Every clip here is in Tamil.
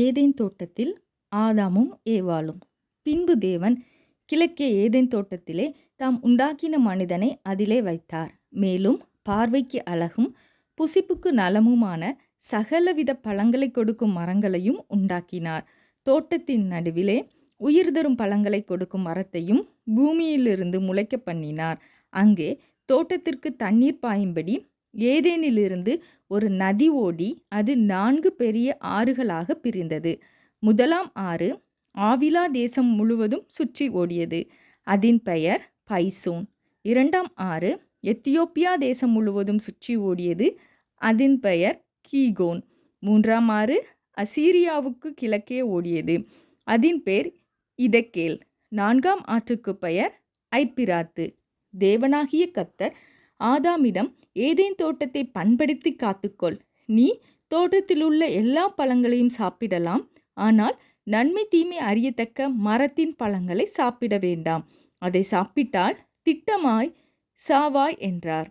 ஏதேன் தோட்டத்தில் ஆதாமும் ஏவாளும். பின்பு தேவன் கிழக்கே ஏதேன் தோட்டத்திலே தாம் உண்டாக்கின மனிதனை அதிலே வைத்தார். மேலும் பார்வைக்கு அழகும் புசிப்புக்கு நலமுமான சகலவித பழங்களை கொடுக்கும் மரங்களையும் உண்டாக்கினார். தோட்டத்தின் நடுவிலே உயிர் தரும் பழங்களை கொடுக்கும் மரத்தையும் பூமியிலிருந்து முளைக்க பண்ணினார். அங்கே தோட்டத்திற்கு தண்ணீர் பாயும்படி ஏதேனிலிருந்து ஒரு நதி ஓடி அது நான்கு பெரிய ஆறுகளாக பிரிந்தது. முதலாம் ஆறு ஆவிலா தேசம் முழுவதும் சுற்றி ஓடியது. அதன் பெயர் பைசோன். இரண்டாம் ஆறு எத்தியோப்பியா தேசம் முழுவதும் சுற்றி ஓடியது. அதன் பெயர் கீகோன். மூன்றாம் ஆறு அசீரியாவுக்கு கிழக்கே ஓடியது. அதன் பேர் இதக்கேல். நான்காம் ஆற்றுக்கு பெயர் ஐப்பிராத்து தேவனாகிய கத்தர் ஆதாமிடம் ஏதேன் தோட்டத்தை பண்படுத்தி காத்துக்கொள். நீ தோட்டத்திலுள்ள எல்லா பழங்களையும் சாப்பிடலாம். ஆனால் நன்மை தீமை அறியத்தக்க மரத்தின் பழங்களை சாப்பிட வேண்டாம். அதை சாப்பிட்டால் திட்டமாய் சாவாய் என்றார்.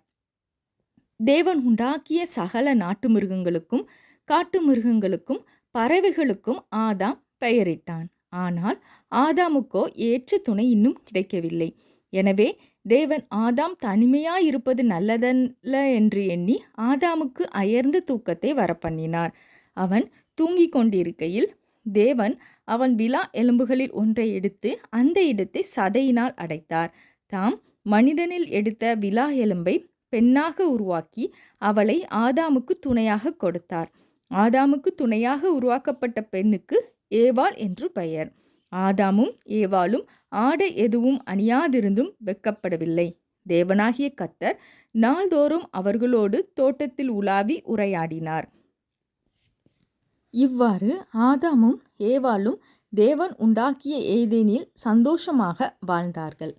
தேவன் உண்டாக்கிய சகல நாட்டு மிருகங்களுக்கும் காட்டு மிருகங்களுக்கும் பறவைகளுக்கும் ஆதாம் பெயரிட்டான். ஆனால் ஆதாமுக்கோ ஏற்ற துணை இன்னும் கிடைக்கவில்லை. எனவே தேவன் ஆதாம் தனிமையாயிருப்பது நல்லதல்ல என்று எண்ணி ஆதாமுக்கு அயர்ந்த தூக்கத்தை வரப்பண்ணினார். அவன் தூங்கிக் கொண்டிருக்கையில் தேவன் அவன் விழா எலும்புகளில் ஒன்றை எடுத்து அந்த இடத்தை சதையினால் அடைத்தார். தாம் மனிதனில் எடுத்த விழா எலும்பை பெண்ணாக உருவாக்கி அவளை ஆதாமுக்கு துணையாக கொடுத்தார். ஆதாமுக்கு துணையாக உருவாக்கப்பட்ட பெண்ணுக்கு ஏவாள் என்று பெயர். ஆதாமும் ஏவாளும் ஆடை எதுவும் அணியாதிருந்தும் வெக்கப்படவில்லை தேவனாகிய கத்தர் நாள்தோறும் அவர்களோடு தோட்டத்தில் உலாவி உரையாடினார். இவ்வாறு ஆதாமும் ஏவாளும் தேவன் உண்டாக்கிய ஏதேனில் சந்தோஷமாக வாழ்ந்தார்கள்.